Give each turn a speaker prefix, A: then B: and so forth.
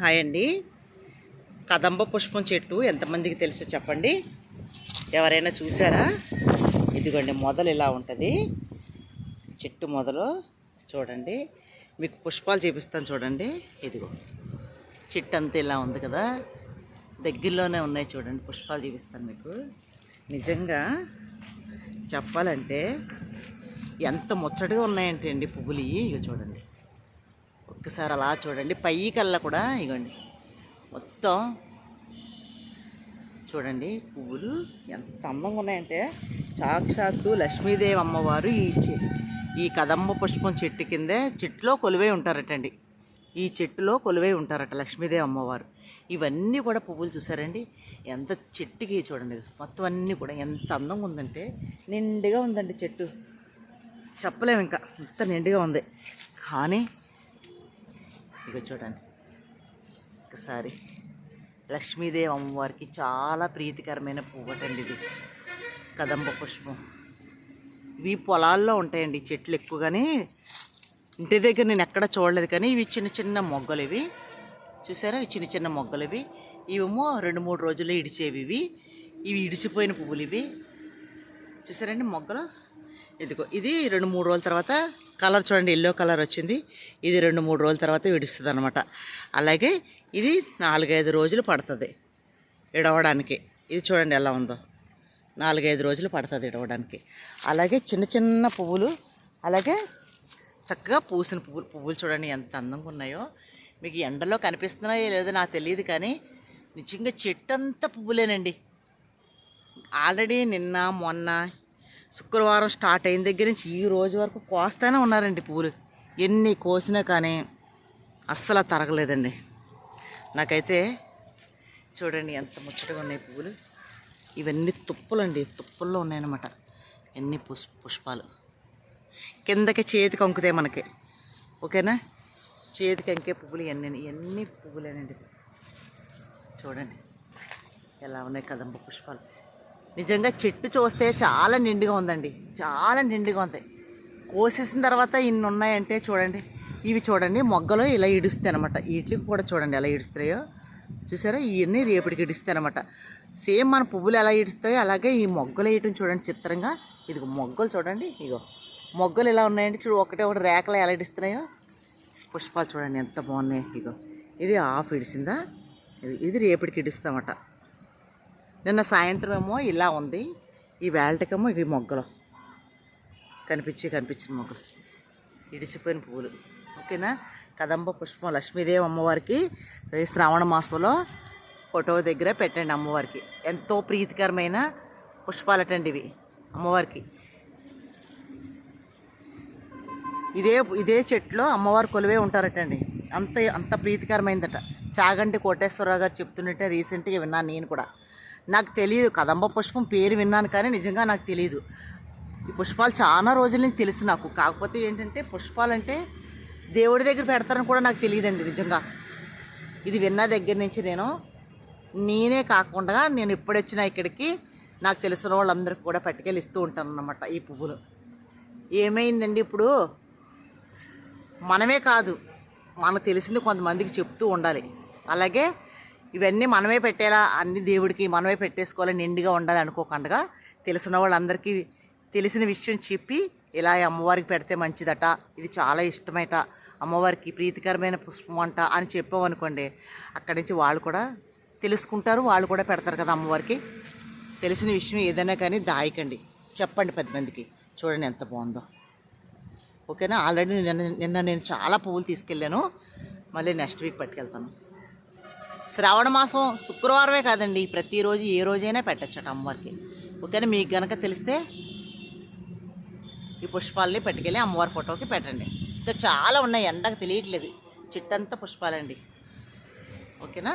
A: Hi అండి. కదంబ పుష్పం చెట్టు ఎంతమందికి తెలుసో చెప్పండి? ఎవరైనా చూసారా? ఇదిగోండి మొదలు ఇలా ఉంటుంది. చెట్టు మొదలు చూడండి. మీకు పుష్పాలు చూపిస్తాను చూడండి. ఇదిగో చెట్టు అంతా ఇలా ఉంది కదా. దగ్గరలోనే ఉన్నాయి చూడండి పుష్పాలు చూపిస్తాను మీకు. నిజంగా చెప్పాలంటే ఎంత ముచ్చటగా ఉన్నాయంటే అండి పువ్వులు. ఇవి ఇక చూడండి. ఒక్కసారి అలా చూడండి. పై కల్లా కూడా ఇగోండి. మొత్తం చూడండి. పువ్వులు ఎంత అందంగా ఉన్నాయంటే సాక్షాత్తు లక్ష్మీదేవి అమ్మవారు ఈ ఈ కదంబ పుష్పం చెట్టు కిందే చెట్టులో కొలువై ఉంటారటండి. ఈ చెట్టులో కొలువై ఉంటారట లక్ష్మీదేవి అమ్మవారు. ఇవన్నీ కూడా పువ్వులు చూసారండి. ఎంత చెట్టుకి చూడండి. మొత్తం అన్నీ కూడా ఎంత అందంగా ఉందంటే నిండుగా ఉందండి చెట్టు. చెప్పలేము ఇంకా. ఎంత నిండుగా ఉంది. కానీ ఇక చూడండి. ఒకసారి లక్ష్మీదేవి అమ్మవారికి చాలా ప్రీతికరమైన పువ్వటండి ఇది. కదంబ పుష్పం. ఇవి పొలాల్లో ఉంటాయండి చెట్లు ఎక్కువగానే. ఇంటి దగ్గర నేను ఎక్కడ చూడలేదు కానీ ఇవి చిన్న చిన్న మొగ్గలు ఇవి. చూసారా? చిన్న చిన్న మొగ్గలు ఇవి. ఇవేమో రెండు మూడు రోజుల్లో ఇడిచేవి ఇవి. ఇవి ఇడిచిపోయిన పువ్వులు ఇవి. చూసారండి మొగ్గలు? ఇదిగో ఇది రెండు మూడు రోజుల తర్వాత కలర్ చూడండి ఎల్లో కలర్ వచ్చింది. ఇది రెండు మూడు రోజుల తర్వాత విడుస్తుంది అనమాట అలాగే ఇది నాలుగైదు రోజులు పడుతుంది ఇడవడానికి. ఇది చూడండి ఎలా ఉందో. నాలుగైదు రోజులు పడుతుంది ఇడవడానికి. అలాగే చిన్న చిన్న పువ్వులు అలాగే చక్కగా పూసిన పువ్వులు. పువ్వులు చూడండి ఎంత అందంగా ఉన్నాయో. మీకు ఎండలో కనిపిస్తున్నాయో లేదో నాకు తెలియదు కానీ నిజంగా చెట్టు అంతా పువ్వులేనండి. ఆల్రెడీ నిన్న మొన్న శుక్రవారం స్టార్ట్ అయిన దగ్గర నుంచి ఈ రోజు వరకు కోస్తానే ఉన్నారండి పువ్వులు ఎన్ని కోసినా కానీ అస్సలు తరగలేదండి. నాకైతే చూడండి ఎంత ముచ్చటగా ఉన్నాయి పువ్వులు ఇవన్నీ తుప్పలండి తుప్పల్లో ఉన్నాయన్నమాట. ఎన్ని పుష్ పుష్పాలు. కిందకి చేతికి అంకుతాయి మనకి. ఓకేనా? చేతికి అంకే పువ్వులు ఇవన్నీ ఇవన్నీ పువ్వులేనండి. చూడండి. ఎలా ఉన్నాయి కదంబ పుష్పాలు. నిజంగా చెట్టు చూస్తే చాలా నిండుగా ఉందండి. చాలా నిండుగా ఉంది. కోసేసిన తర్వాత ఇన్ని ఉన్నాయంటే చూడండి. ఇవి చూడండి మొగ్గలు ఇలా ఇడుస్తాయి అనమాట వీటికి కూడా చూడండి ఎలా ఇడుస్తాయో. చూసారా? ఇవన్నీ రేపటికి ఇడుస్తాయి అనమాట సేమ్ మన పువ్వులు ఎలా ఇడుస్తాయో అలాగే ఈ మొగ్గలు వేయటం చూడండి చిత్రంగా. ఇదిగో మొగ్గలు చూడండి ఇగో మొగ్గలు ఎలా ఉన్నాయండి చూడు ఒకటే ఒకటి రేఖలు ఎలా ఇడుస్తున్నాయో. పుష్పాలు చూడండి ఎంత బాగున్నాయి ఇగో ఇది ఆఫ్ ఇడిసిందా? ఇది- ఇది రేపటికి ఇడుస్తామట. నిన్న సాయంత్రం ఏమో ఇలా ఉంది. ఈ వేళటకేమో ఇవి మొగ్గలు. కనిపించి కనిపించిన మొగ్గలు. ఇడిచిపోయిన పువ్వులు ఓకేనా? కదంబ పుష్పం లక్ష్మీదేవి అమ్మవారికి శ్రావణ మాసంలో ఫోటో దగ్గర పెట్టండి అమ్మవారికి. ఎంతో ప్రీతికరమైన పుష్పాలటండి ఇవి అమ్మవారికి. ఇదే ఇదే చెట్లో అమ్మవారు కొలువే ఉంటారటండి. అంత అంత ప్రీతికరమైందట. చాగంటి కోటేశ్వరరావు గారు చెప్తుంటే రీసెంట్గా విన్నాను నేను కూడా. నాకు తెలియదు కదంబ పుష్పం పేరు విన్నాను కానీ నిజంగా నాకు తెలియదు ఈ పుష్పాలు చాలా రోజుల నుంచి తెలుసు నాకు. కాకపోతే ఏంటంటే పుష్పాలంటే దేవుడి దగ్గర పెడతారని కూడా నాకు తెలియదండి నిజంగా. ఇది విన్న దగ్గర నుంచి నేను నేనే కాకుండా నేను ఎప్పుడొచ్చినా ఇక్కడికి నాకు తెలిసిన వాళ్ళందరికీ కూడా పట్టుకెళ్ళి ఇస్తూ ఉంటాను అన్నమాట ఈ పువ్వులు. ఏమైందండి ఇప్పుడు? మనమే కాదు. మనకు తెలిసింది కొంతమందికి చెప్తూ ఉండాలి. అలాగే ఇవన్నీ మనమే పెట్టేలా అన్ని దేవుడికి మనమే పెట్టేసుకోవాలి నిండుగా ఉండాలి అనుకోకుండా తెలిసిన వాళ్ళందరికీ తెలిసిన విషయం చెప్పి ఇలా అమ్మవారికి పెడితే మంచిదట ఇది చాలా ఇష్టమైట అమ్మవారికి ప్రీతికరమైన పుష్పం అంట అని చెప్పామనుకోండి అక్కడి నుంచి వాళ్ళు కూడా తెలుసుకుంటారు వాళ్ళు కూడా పెడతారు కదా అమ్మవారికి. తెలిసిన విషయం ఏదైనా కానీ దాయకండి. చెప్పండి పది మందికి చూడండి ఎంత బాగుందో. ఓకేనా? ఆల్రెడీ నిన్న నిన్న నేను చాలా పువ్వులు తీసుకెళ్ళాను మళ్ళీ నెక్స్ట్ వీక్ పట్టుకెళ్తాను. శ్రావణ మాసం శుక్రవారమే కాదండి. ప్రతిరోజు ఏ రోజైనా పెట్టచ్చట అమ్మవారికి. ఓకేనా? మీకు గనక తెలిస్తే ఈ పుష్పాలని పట్టుకెళ్ళి అమ్మవారి ఫోటోకి పెట్టండి. ఇంకా చాలా ఉన్నాయి. ఎండకు తెలియట్లేదు. చిట్టంతా పుష్పాలండి. ఓకేనా?